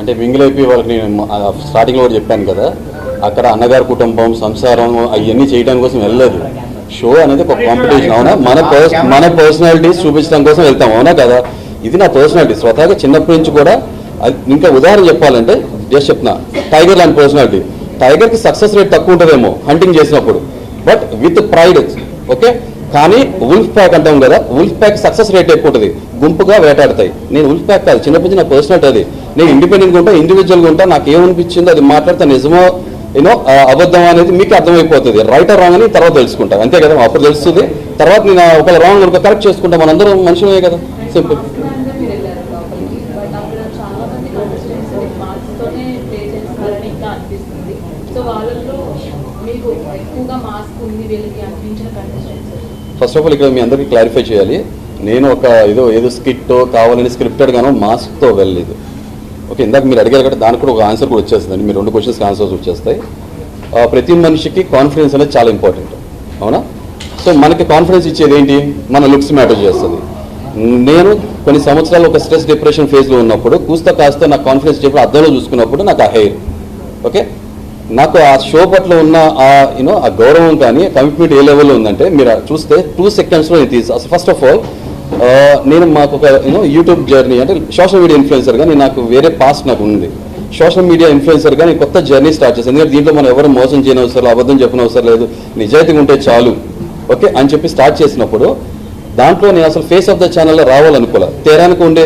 అంటే మింగిల్ అయిపోయి వాళ్ళకి నేను స్టార్టింగ్లో కూడా చెప్పాను కదా అక్కడ అన్నగారి కుటుంబం సంసారం అవన్నీ చేయడం కోసం వెళ్ళలేదు. షో అనేది ఒక కాంపిటీషన్ అవునా? మన పర్స్ మన పర్సనాలిటీస్ చూపించడం కోసం వెళ్తాం అవునా కదా? ఇది నా పర్సనాలిటీ స్వతహాగా చిన్నప్పటి నుంచి కూడా అది ఇంకా ఉదాహరణ చెప్పాలంటే జస్ట్ చెప్తున్నా టైగర్ లాంటి పర్సనాలిటీ టైగర్కి సక్సెస్ రేట్ తక్కువ ఉంటుందేమో హంటింగ్ చేసినప్పుడు. బట్ విత్ ప్రైడ్ ఓకే కానీ ఉల్ఫ్ ప్యాక్ అంటాం కదా ఉల్ఫ్ ప్యాక్ సక్సెస్ రేట్ ఎక్కువ ఉంటుంది. గుంపుగా వేటాడతాయి. నేను ఉల్ఫ్ ప్యాక్ కాదు చిన్నప్పటి నా పర్సనల్ అది. నేను ఇండిపెండెంట్గా ఉంటా ఇండివిజువల్గా ఉంటా నాకు ఏమనిపించిందో అది మాట్లాడితే నిజమో యూనో అబద్ధం అనేది మీకు అర్థమైపోతుంది. రైట్ ఆర్ రాంగ్ అని తర్వాత తెలుసుకుంటాం. అంతే కదా అప్పుడు తెలుస్తుంది. తర్వాత నేను ఒకవేళ రాంగ్ అనుకో కరెక్ట్ చేసుకుంటా. మనందరం మనుషులే కదా. సింపుల్ మాస్క్ మీరు వెళ్ళారు లోపలికి బట్ అక్కడ చాలా మంది కంటెస్టెంట్స్ మాస్క్ తోనే ప్లే చేస్తున్నారని ఇంకా అనిపిస్తుంది సో వాళ్ళలో మీకు ఎక్కువగా మాస్క్ ఉంది వీళ్ళకి అనిపించిన కంటెస్టెంట్స్ ఫస్ట్ ఆఫ్ ఆల్ ఇక్కడ మీ అందరికీ క్లారిఫై చేయాలి. నేను ఒక ఏదో ఏదో స్కిట్ కావాలని స్క్రిప్టెడ్ గాను మాస్క్తో వెళ్ళలేదు. ఓకే ఇందాక మీరు అడిగారు కాబట్టి దానికి కూడా ఒక ఆన్సర్ కూడా వచ్చేస్తుందండి మీరు రెండు క్వశ్చన్స్కి ఆన్సర్స్ వచ్చేస్తాయి. ప్రతి మనిషికి కాన్ఫిడెన్స్ అనేది చాలా ఇంపార్టెంట్ అవునా? సో మనకి కాన్ఫిడెన్స్ ఇచ్చేది ఏంటి? మన లుక్స్ మ్యాటర్ చేస్తుంది. నేను కొన్ని సంవత్సరాలు ఒక స్ట్రెస్ డిప్రెషన్ ఫేజ్లో ఉన్నప్పుడు కూస్త కాస్త నా కాన్ఫిడెన్స్ చెప్పి అద్దంలో చూసుకున్నప్పుడు నాకు ఆ హెయిర్ ఓకే నాకు ఆ షో పట్ల ఉన్న ఆ యూనో ఆ గౌరవం కానీ కమిట్మెంట్ ఏ లెవెల్లో ఉందంటే మీరు చూస్తే టూ సెకండ్స్లో నేను తీసి అసలు ఫస్ట్ ఆఫ్ ఆల్ నేను మాకు ఒక యూనో యూట్యూబ్ జర్నీ అంటే సోషల్ మీడియా ఇన్ఫ్లుయెన్సర్గా నేను నాకు వేరే పాస్ట్ నాకు ఉంది. సోషల్ మీడియా ఇన్ఫ్లుయెన్సర్గా నేను కొత్త జర్నీ స్టార్ట్ చేశాను ఎందుకంటే దీంట్లో మనం ఎవరు మోసం చేయని అవసరం అబద్ధం చెప్పిన అవసరం లేదు. నిజాయితీగా ఉంటే చాలు. ఓకే అని చెప్పి స్టార్ట్ చేసినప్పుడు దాంట్లో నేను అసలు ఫేస్ ఆఫ్ ద ఛానల్లో రావాలనుకోలే. తెరానికి ఉండే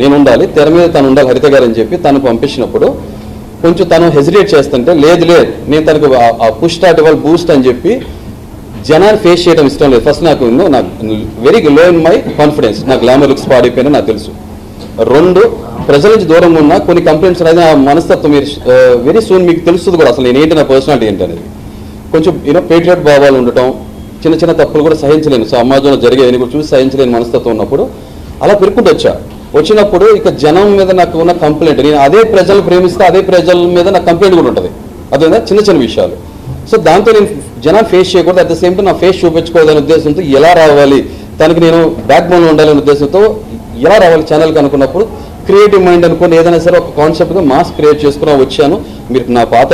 నేను ఉండాలి. తెర మీద తను ఉండాలి హరిత గారు అని చెప్పి తను పంపించినప్పుడు కొంచెం తను హెజిటేట్ చేస్తుంటే లేదు లేదు నేను తనకు ఆ- ఆ పుష్ స్టార్ట్ ఇవ్వాలి బూస్ట్ అని చెప్పి జనాన్ని ఫేస్ చేయడం ఇష్టం లేదు. ఫస్ట్ నాకు ఉన్నో నాకు very low in my confidence నా గ్లామర్ లుక్స్ పాడైపోయినా నాకు తెలుసు. రెండు ప్రజల నుంచి దూరంగా ఉన్న కొన్ని కంప్లైంట్స్ అనేది ఆ మనస్తత్వం మీరు వెరీ సూన్ మీకు తెలుస్తుంది కూడా. అసలు నేను ఏంటి నా పర్సనాలిటీ ఏంటి అనేది. కొంచెం యూనో పేట్రియట్ భావాలు ఉండటం చిన్న చిన్న తప్పులు కూడా సహించలేను. సమాజంలో జరిగేవి కూడా చూసి సహించలేని మనస్తత్వం ఉన్నప్పుడు అలా పెరుక్కుంటూ వచ్చా. వచ్చినప్పుడు ఇక జనం మీద నాకు ఉన్న కంప్లైంట్ నేను అదే ప్రజలు ప్రేమిస్తే అదే ప్రజల మీద నాకు కంప్లైంట్ కూడా ఉంటుంది. అదేనా చిన్న చిన్న విషయాలు. సో దాంతో నేను జనం ఫేస్ చేయకూడదు. అట్ ద సేమ్ టైం నా ఫేస్ చూపించుకోవాలనే ఉద్దేశంతో ఎలా రావాలి? తనకి నేను బ్యాక్ బోన్లో ఉండాలనే ఉద్దేశంతో ఎలా రావాలి ఛానల్కి అనుకున్నప్పుడు క్రియేటివ్ మైండ్ అనుకుని ఏదైనా సరే ఒక కాన్సెప్ట్గా మాస్ క్రియేట్ చేసుకుని వచ్చాను. మీరు నా పాత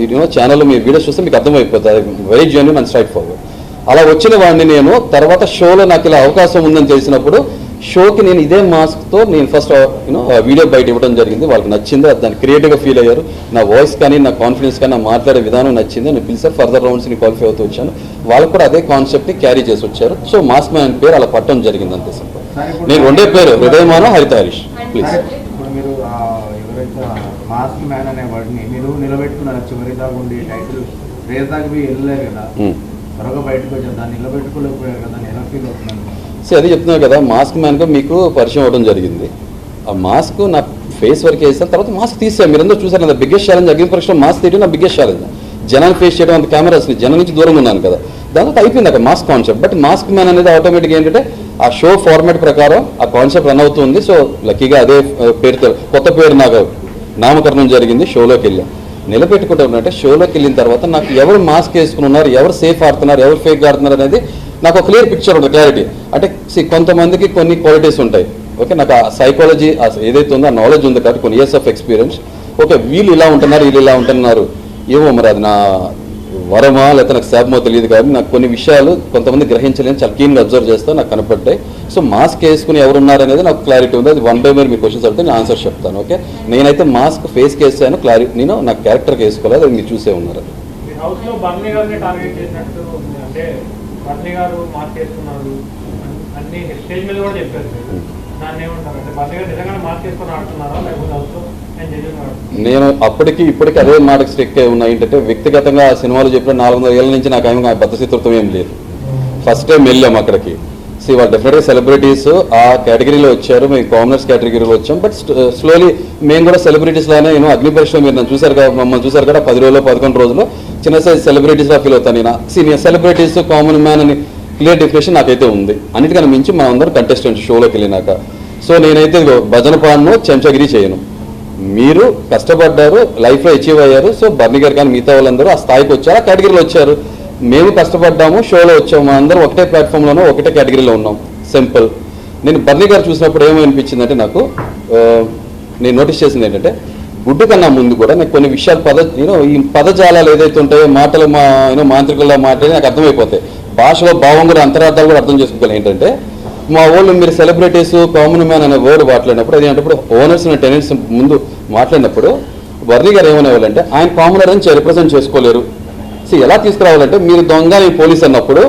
యూనో ఛానల్లో మీ వీడియోస్ చూస్తే మీకు అర్థమైపోతుంది very genuine and straightforward అలా వచ్చిన వాడిని నేను తర్వాత షోలో నాకు ఇలా అవకాశం ఉందని తెలిసినప్పుడు షోకి నేను ఇదే మాస్క్తో నేను ఫస్ట్ యూనో వీడియో బయట ఇవ్వడం జరిగింది. వాళ్ళకి నచ్చింది దాన్ని క్రియేటివ్గా ఫీల్ అయ్యారు. నా వాయిస్ కానీ నా కాన్ఫిడెన్స్ కానీ నా మాట్లాడే విధానం నచ్చింది. నేను పిలిచారు ఫర్దర్ రౌండ్స్ని క్వాలిఫై అవుతూ వచ్చాను. వాళ్ళకు కూడా అదే కాన్సెప్ట్ని క్యారీ చేసి వచ్చారు. సో మాస్క్ మ్యాన్ పేరు అలా పట్టడం జరిగింది అంతే సింపుల్ నేను రెండే పేరు హృదయమానం హరిత హరీష్ ప్లీజ్ సరే, మాస్క్ మ్యాన్ అనే వర్డ్ని మీరు నిలబెట్టుకున్నారు? చివరి దాకా ఉండి టైటిల్ రేస్ దాకా మీరు వెళ్ళలేరు కదా త్వరగా బయటకు వచ్చారు. దాన్ని నిలబెట్టుకోలేకపోయారు కదా ఎలా ఫీల్ అవుతున్నాను సో అది చెప్తున్నా కదా మాస్క్ మ్యాన్గా మీకు పరిచయం అవ్వడం జరిగింది. ఆ మాస్క్ నా ఫేస్ వరకు వేసాను తర్వాత మాస్క్ తీసాను మీరు చూసారు కదా బిగ్గెస్ట్ ఛాలెంజ్ అగ్ని పరీక్షలో మాస్క్ తీయడం నా బిగ్గెస్ట్ ఛాలెంజ్ జనాన్ని ఫేస్ చేయడం అంత కెమెరాస్ని జనం నుంచి దూరంగా ఉన్నాను కదా. దాంతో అయిపోయింది అక్కడ mask concept but mask man అనేది ఆటోమేటిక్ ఏంటంటే ఆ షో ఫార్మాట్ ప్రకారం ఆ కాన్సెప్ట్ రన్ అవుతుంది. సో లక్కీగా అదే పేరుతో కొత్త పేరు నాకు నామకరణం జరిగింది షోలోకి వెళ్ళాం. నిలబెట్టుకుంటే షోలోకి వెళ్ళిన తర్వాత నాకు ఎవరు మాస్క్ వేసుకుని ఉన్నారు ఎవరు సేఫ్ ఆడుతున్నారు ఎవరు ఫేక్ ఆడుతున్నారు అనేది నాకు క్లియర్ పిక్చర్ ఉంది క్లారిటీ అంటే కొంతమందికి కొన్ని క్వాలిటీస్ ఉంటాయి. ఓకే నాకు ఆ సైకాలజీ ఏదైతే ఉందో ఆ నాలెడ్జ్ ఉంది కాబట్టి కొన్ని ఇయర్స్ ఆఫ్ ఎక్స్పీరియన్స్ ఓకే వీళ్ళు ఇలా ఉంటున్నారు వీళ్ళు ఇలా ఉంటున్నారు. ఏమో మరి అది నా వరమా లేకపోతే నాకు శాపమో తెలియదు కానీ నాకు కొన్ని విషయాలు కొంతమంది గ్రహించలేని చాలా కీన్గా అబ్జర్వ్ చేస్తే నాకు కనపడ్డాయి. సో మాస్క్ వేసుకుని ఎవరు అనేది నాకు క్లారిటీ ఉంది. అది వన్ బై మీరు మీ క్వశ్చన్స్ అడితే నేను ఆన్సర్ చెప్తాను ఓకే నేనైతే మాస్క్ ఫేస్కి వేసాను క్లారిటీ నేను నా క్యారెక్టర్కి వేసుకోలేదు అది మీరు చూసే ఉన్నారు. బర్నీ గారు మార్క్ చేసుకున్నారు. అన్ని స్టేజ్ మీద కూడా చెప్పారు. మీరు. దాన్ని ఏమంటారు? అంటే బర్నీ గారు నిజంగానే మార్క్ చేసుకొని ఆడుతున్నారా? లేకపోతే హౌస్లో నేను అప్పటికి ఇప్పటికి అదే మాటకి స్టిక్ అయి ఉన్నాయి. ఏంటంటే వ్యక్తిగతంగా ఆ సినిమాలో చెప్పిన నాలుగు వందల ఏళ్ళ నుంచి నాకు ఏమి బద్దశత్రుత్వం ఏం లేదు. ఫస్ట్ టైం వెళ్ళాం అక్కడికి. సో వాళ్ళు డెఫినెట్గా సెలబ్రిటీస్ ఆ కేటగిరీలో వచ్చారు. మేము కామనర్స్ కేటగిరీలో వచ్చాం. బట్ స్లోలీ uh, మేము కూడా సెలబ్రిటీస్ లానే నేను అగ్ని పరీక్షలో మీరు నన్ను చూసారు కదా మమ్మల్ని చూసారు కదా పది రోజులు పదకొండు రోజులు చిన్న సైజ్ సెలబ్రిటీస్లా ఫీల్ అవుతాను నేను. సీనియర్ సెలబ్రిటీస్ కామన్ మ్యాన్ అని క్లియర్ డెఫినేషన్ నాకైతే ఉంది. అన్నిటికన్నా మించి మా అందరం కంటెస్టెంట్ షోలోకి వెళ్ళినాక. సో నేనైతే భజన పాడను చెంచగిరి చేయను. మీరు కష్టపడ్డారు లైఫ్లో అచీవ్ అయ్యారు. సో బర్ని గారు కానీ మిగతా వాళ్ళందరూ ఆ స్థాయికి వచ్చారు ఆ కేటగిరీలో వచ్చారు. మేము కష్టపడ్డాము షోలో వచ్చాము అందరం ఒకటే ప్లాట్ఫామ్లోనూ ఒకటే కేటగిరీలో ఉన్నాం. సింపుల్. నేను బర్నీ గారు చూసినప్పుడు ఏమనిపించిందంటే నాకు నేను నోటీస్ చేసింది ఏంటంటే గుడ్డు కన్నా ముందు కూడా నాకు కొన్ని విషయాలు పద యూనో ఈ పదజాలాలు ఏదైతే ఉంటాయో మాటలు మా యూనో మాంత్రికుల్లో మాట్లాడి నాకు అర్థమైపోతాయి. భాషలో భావం కూడా అంతరార్థాలు కూడా అర్థం చేసుకోవాలి ఏంటంటే మా వాళ్ళు మీరు సెలబ్రిటీస్ కామన్ మ్యాన్ అనే వర్డ్ మాట్లాడినప్పుడు అదేంటప్పుడు ఓనర్స్ టెనెంట్స్ ముందు మాట్లాడినప్పుడు వర్ణి గారు ఏమనేవాళ్ళంటే ఆయన కామనర్ అని రిప్రజెంట్ చేసుకోలేరు. సో ఎలా తీసుకురావాలంటే మీరు దొంగ నేను పోలీస్ అన్నప్పుడు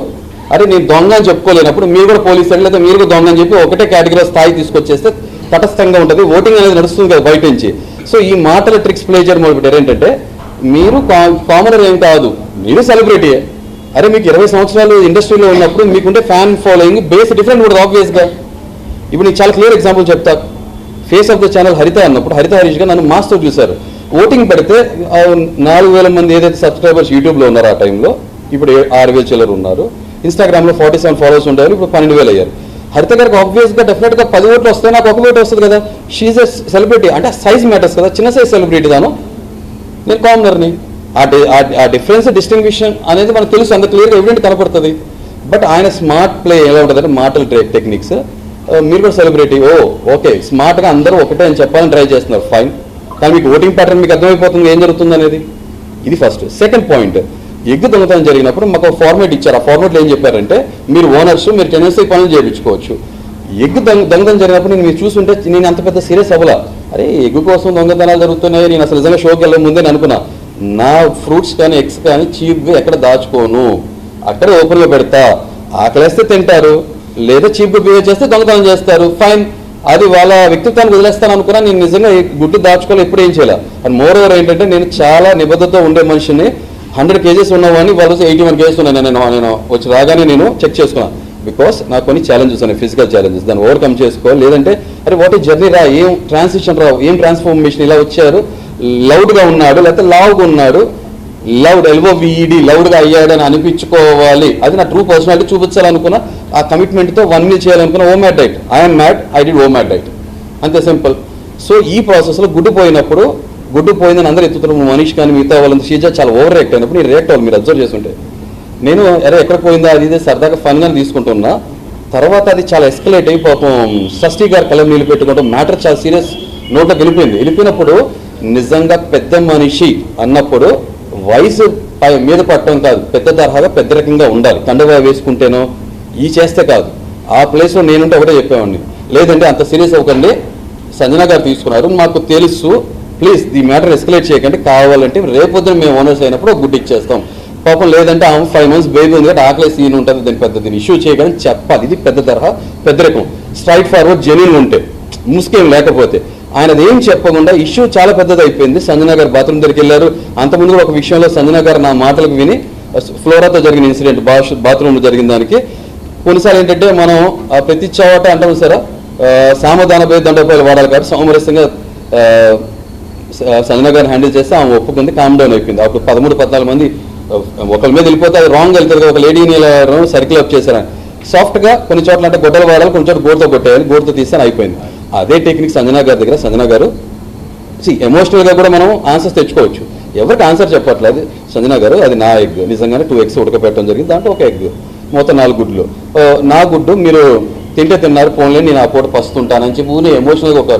అరే నేను దొంగ అని చెప్పుకోలేనప్పుడు మీరు కూడా పోలీస్ అని లేదా మీరు కూడా దొంగ అని చెప్పి ఒకటే కేటగిరీ స్థాయి తీసుకొచ్చేస్తే తటస్థంగా ఉంటుంది. ఓటింగ్ అనేది నడుస్తుంది కదా బయట నుంచి. సో ఈ మాటల ట్రిక్స్ ప్లే చేయడం మొదలుపెట్టారు. ఏంటంటే మీరు కామనర్ ఏం కాదు. మీరు సెలబ్రిటీయే అరే మీకు ఇరవై సంవత్సరాలు ఇండస్ట్రీలో ఉన్నప్పుడు మీకుంటే ఫ్యాన్ ఫాలోయింగ్ బేస్ డిఫరెంట్ కూడా ఆబ్వియస్గా ఇప్పుడు నీకు చాలా క్లియర్ ఎగ్జాంపుల్ చెప్తా. Face of the channel Haritha అన్నప్పుడు హరిత హరీష్ గారు నన్ను మాస్తో చూశారు. ఓటింగ్ పెడితే నాలుగు వేల మంది ఏదైతే సబ్స్క్రైబర్స్ యూట్యూబ్లో ఉన్నారో ఆ టైంలో ఇప్పుడు ఆరు వేల చిల్లర ఉన్నారు. ఇన్స్టాగ్రామ్లో ఫార్టీ సెవెన్ ఫాలోవర్స్ ఉండేవారు ఇప్పుడు పన్నెండు వేలు అయ్యారు. హరిత గారికి ఆబ్వియస్గా డెఫినెట్గా పది ఓట్లు వస్తే నాకు ఒక ఓటు వస్తుంది కదా. షీజ్ ఎ సెలబ్రిటీ అంటే సైజ్ మ్యాటర్స్ కదా. చిన్న సైజ్ సెలబ్రిటీ దాను. నేను కామనర్ని ఆ డి- ఆ- డిఫరెన్స్ డిస్టింగ్విషన్ అనేది మనకు తెలుసు అంత క్లియర్గా ఎవిడెంట్ కనపడుతుంది. బట్ ఆయన స్మార్ట్ ప్లే ఎలా ఉంటుందంటే మాటల టెక్నిక్స్ మీరు కూడా సెలబ్రిటీ ఓ ఓకే స్మార్ట్గా అందరూ ఒకటే అని చెప్పాలని ట్రై చేస్తున్నారు. ఫైన్ కానీ మీకు ఓటింగ్ ప్యాటర్న్ మీకు అర్థమైపోతుంది ఏం జరుగుతుంది అనేది. ఇది ఫస్ట్ సెకండ్ పాయింట్ ఎగ్గు దొంగతనం జరిగినప్పుడు మాకు ఒక ఫార్మేట్ ఇచ్చారు. ఆ ఫార్మేట్లో ఏం చెప్పారంటే మీరు ఓనర్స్ మీరు టెనెన్సీ పనులు చేయించుకోవచ్చు. ఎగ్ దొంగ దొంగతనం జరిగినప్పుడు నేను మీరు చూస్తుంటే నేను అంత పెద్ద సీరియస్ అవ్వలా. అరే ఎగ్గు కోసం దొంగతనాలు జరుగుతున్నాయి నేను అసలు నిజంగా షోకి వెళ్ళే ముందే అనుకున్నా. నా ఫ్రూట్స్ కానీ ఎగ్స్ కానీ చీప్గా ఎక్కడ దాచుకోను? అక్కడే ఓపెన్లో పెడతా. ఆకలేస్తే తింటారు. లేదా చీప్గా బిహేవ్ చేస్తే దొంగతనం చేస్తారు. ఫైన్ అది వాళ్ళ వ్యక్తిత్వాన్ని వదిలేస్తాను అనుకున్నా నేను నిజంగా గుడ్డు దాచుకోవాలి ఎప్పుడు ఏం చేయాలి? అండ్ మోర్ ఓవర్ ఏంటంటే నేను చాలా నిబద్ధతతో ఉండే మనిషిని హండ్రెడ్ కేజెస్ ఉన్నవాడిని వాళ్ళ రోజు ఎయిటీ వన్ కేజెస్ ఉన్నాను నేను నేను వచ్చి రాగానే నేను చెక్ చేసుకున్నాను బికాస్ నాకు కొన్ని ఛాలెంజెస్ ఉన్నాయి ఫిజికల్ ఛాలెంజెస్ దాన్ని ఓవర్కమ్ చేసుకోవాలి లేదంటే అరే వాట్ ఈ జర్నీ రా ఏం ట్రాన్సిషన్ రా ఏం ట్రాన్స్ఫర్మేషన్ ఇలా వచ్చారు? లౌడ్గా ఉన్నాడు లేకపోతే లావుగా ఉన్నాడు. లౌడ్ ఎల్వో వీడి లౌడ్గా అయ్యాడని అనిపించుకోవాలి. అది నా ట్రూ పర్సనాలిటీ చూపించాలనుకున్నా ఆ కమిట్మెంట్తో వన్ మీల్ చేయాలనుకున్న OMAD diet I'm mad I did OMAD diet అంతే సింపుల్. సో ఈ ప్రాసెస్లో గుడ్డు పోయినప్పుడు గుడ్డు పోయిందని అందరూ ఎత్తుతున్నారు మనీష్ కానీ మిగతా వాళ్ళంతా షీజా చాలా ఓవర్ రియాక్ట్ అయినప్పుడు నేను రియాక్ట్ అవ్వాలి మీరు అబ్జర్వ్ చేస్తుంటే. నేను అరే ఎక్కడ పోయిందా? అది ఇది సరదాగా ఫన్గా తీసుకుంటున్నా. తర్వాత అది చాలా ఎస్కలేట్ అయి పాపం షష్ఠి గారు కలం నీళ్ళు పెట్టుకోవడం మ్యాటర్ చాలా సీరియస్ నోట్లోకి వెళ్ళిపోయింది. వెళ్ళిపోయినప్పుడు నిజంగా పెద్ద మనిషి అన్నప్పుడు వయసు పై మీద పట్టడం కాదు. పెద్ద తరహాగా పెద్ద రకంగా ఉండాలి. తండగా వేసుకుంటేనో ఈ చేస్తే కాదు. ఆ ప్లేస్లో నేనుంటే ఒకటే చెప్పేవాడిని. లేదంటే అంత సీరియస్ అవ్వకండి. సంజన గారు తీసుకున్నారు. మాకు తెలుసు. ప్లీజ్ ది మ్యాటర్ ఎస్కలేట్ చేయకండి. కావాలంటే రేపొద్దున మేము ఓనర్స్ అయినప్పుడు ఒక గుడ్ ఇచ్చేస్తాం. పాపం లేదంటే ఆమె ఫైవ్ మంత్స్ బేబీ ఉంది కదా ఆకలి సీన్ ఉంటుంది. దాని పెద్ద దీన్ని ఇష్యూ చేయగానే చెప్పాలి. ఇది పెద్ద తరహా పెద్ద రకం. స్ట్రైట్ ఫార్వర్డ్ జెన్యున్ ఉంటే ముసుకేం లేకపోతే. ఆయనది ఏం చెప్పకుండా ఇష్యూ చాలా పెద్దది అయిపోయింది సంజన గారు బాత్రూమ్ దగ్గరికి వెళ్ళారు. అంతకుముందు ఒక విషయంలో సంజన గారు నా మాటలకు విని ఫ్లోరాతో జరిగిన ఇన్సిడెంట్ బాష్ బాత్రూమ్లో జరిగిన దానికి కొన్నిసార్లు ఏంటంటే మనం ఆ ప్రతి చోట అంటాం సరే సామధాన భేద వాడాలి కాబట్టి సౌమరస్యంగా సంజన గారిని హ్యాండిల్ చేస్తే ఆమె ఒప్పుకుంది కామ్ డౌన్ అయిపోయింది. అప్పుడు పదమూడు పద్నాలుగు మంది ఒకళ్ళ ఒకరి మీద వెళ్ళిపోతే అది రాంగ్ వెళ్తారు ఒక లేడీని సర్కిల్ అప్ చేశారు? సాఫ్ట్గా కొన్ని చోట్ల అంటే గొడ్డలు వాడాలి కొన్ని చోట్ల గోడతో కొట్టేయాలి గోర్తో తీస్తే అయిపోయింది. అదే టెక్నిక్ సంజనా గారి దగ్గర సంజనా గారు ఎమోషనల్గా కూడా మనం ఆన్సర్స్ తెచ్చుకోవచ్చు. ఎవరికి ఆన్సర్ చెప్పట్లేదు? సంజనా గారు అది నా ఎగ్ నిజంగానే టూ ఎగ్స్ ఉడకపెట్టడం జరిగింది దాంట్లో ఒక ఎగ్ మొత్తం నాలుగు గుడ్లు. నా గుడ్డు మీరు తింటే తిన్నారు పోన్లే నేను ఆ పూట పస్తుంటానని చెప్పి ఊనే ఎమోషనల్గా ఒక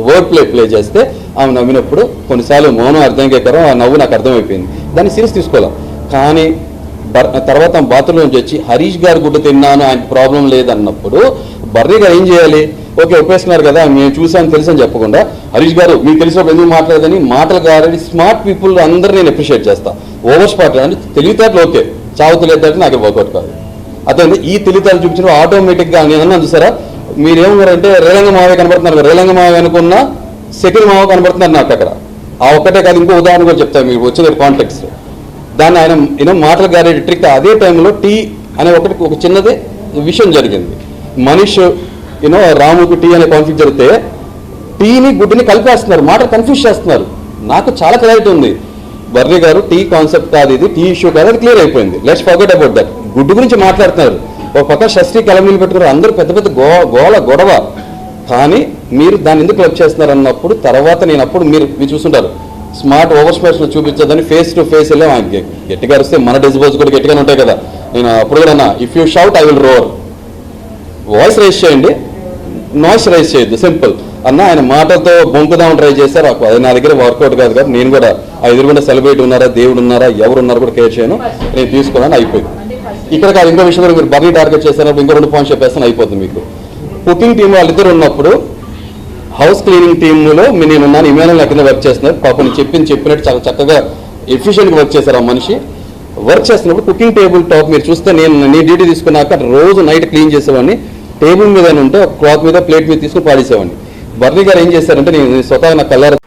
వర్డ్ ప్లే ప్లే చేస్తే ఆమె నవ్వినప్పుడు కొన్నిసార్లు మౌనం అర్థం కేకరం ఆ నవ్వు నాకు అర్థమైపోయింది. దాన్ని సీరియస్ తీసుకోవాలి కానీ బర్- తర్వాత బాత్రూమ్ నుంచి వచ్చి హరీష్ గారు గుడ్డు తిన్నాను ఆయన ప్రాబ్లం లేదన్నప్పుడు బర్రీ గారు ఏం చేయాలి? ఓకే ఒప్పేస్తున్నారు కదా మేము చూసాను తెలుసు అని చెప్పకుండా. హరీష్ గారు మీకు తెలిసినప్పుడు ఎందుకు మాట్లాడదని? మాటలు కాదని స్మార్ట్ పీపుల్ అందరూ నేను అప్రిషియేట్ చేస్తా. ఓవర్ స్పాట్ అంటే తెలివితేటలు ఓకే. చావుతలేదంటే నాకు వర్కౌట్ కాదు. అదే ఈ తెలివితేటలు చూపించిన ఆటోమేటిక్గా నేను అన్నాను చూసారా? మీరేమన్నారంటే రేలంగ మావే కనబడుతున్నారు రేలంగ మావే అనుకున్న సెకండ్ మావ కనబడుతున్నారు నాకు అక్కడ. ఆ ఒక్కటే కాదు ఇంకో ఉదాహరణ కూడా చెప్తాను మీకు వచ్చిన కాంటెక్స్ దాన్ని ఆయన యూనో మాటలు గారే ట్రిక్ అదే టైంలో టీ అనే ఒకటి ఒక చిన్నది విషయం జరిగింది. మనిషి యూనో రాముకు టీ అనే కాన్ఫ్లిక్ట్ జరిగితే టీని గుడ్డుని కలిపేస్తున్నారు మాటలు కన్ఫ్యూజ్ చేస్తున్నారు. నాకు చాలా క్లారిటీ ఉంది. బర్రీ గారు టీ కాన్సెప్ట్ కాదు ఇది టీ ఇష్యూ కాదు అది క్లియర్ అయిపోయింది. లెట్స్ ఫర్గెట్ అబౌట్ దట్ గుడ్డు గురించి మాట్లాడుతున్నారు. ఒక పక్క షష్ఠి కలమీలు పెట్టుకున్నారు. అందరూ పెద్ద పెద్ద గో గోల గొడవ. కానీ మీరు దాన్ని ఎందుకు క్లబ్ చేస్తున్నారు అన్నప్పుడు తర్వాత నేను అప్పుడు మీరు మీరు చూస్తుంటారు. స్మార్ట్ ఓవర్ స్మార్ట్స్లో చూపించదని ఫేస్ టు ఫేస్ వెళ్ళాం. ఆయన గట్టిగా అరిస్తే మన డిస్బోజ్ కూడా గట్టిగానే ఉంటాయి కదా. నేను అప్పుడు కూడా అన్నా if you shout I will roar voice raise చేయండి. నాయిస్ రైజ్ చేయొద్దు. సింపుల్ అన్న ఆయన మాటలతో బొంకుదాం ట్రై చేశారు. అది నా దగ్గర వర్కౌట్ కాదు కదా. నేను కూడా ఆ ఎదురుగుండా సెలబ్రిటీ ఉన్నారా దేవుడు ఉన్నారా ఎవరు ఉన్నారు కూడా కేర్ చేయను. నేను తీసుకున్నాను అయిపోయింది. ఇక్కడ కాదు ఇంకో విషయం కూడా మీరు బర్రీ టార్గెట్ చేశారు ఇంకో రెండు పాయింట్స్ చెప్పేస్తాను అయిపోతుంది మీకు. కుకింగ్ టీం వాళ్ళిద్దరు ఉన్నప్పుడు హౌస్ క్లీనింగ్ టీంలో నేను ఉన్నాను ఇమానుల్ కింద వర్క్ చేస్తున్నారు పాపని చెప్పింది చెప్పినట్టు చాలా చక్కగా ఎఫిషియెంట్గా వర్క్ చేశారు ఆ మనిషి. వర్క్ చేస్తున్నప్పుడు కుకింగ్ టేబుల్ టాప్ మీరు చూస్తే నేను నీ డ్యూటీ తీసుకున్నాక రోజు నైట్ క్లీన్ చేసేవాడిని. టేబుల్ మీద ఉంటే క్లాత్ మీద ప్లేట్ మీద తీసుకుని పాడేసేవాడిని. బర్రీ గారు ఏం చేశారంటే నేను స్వతహా నా కలర్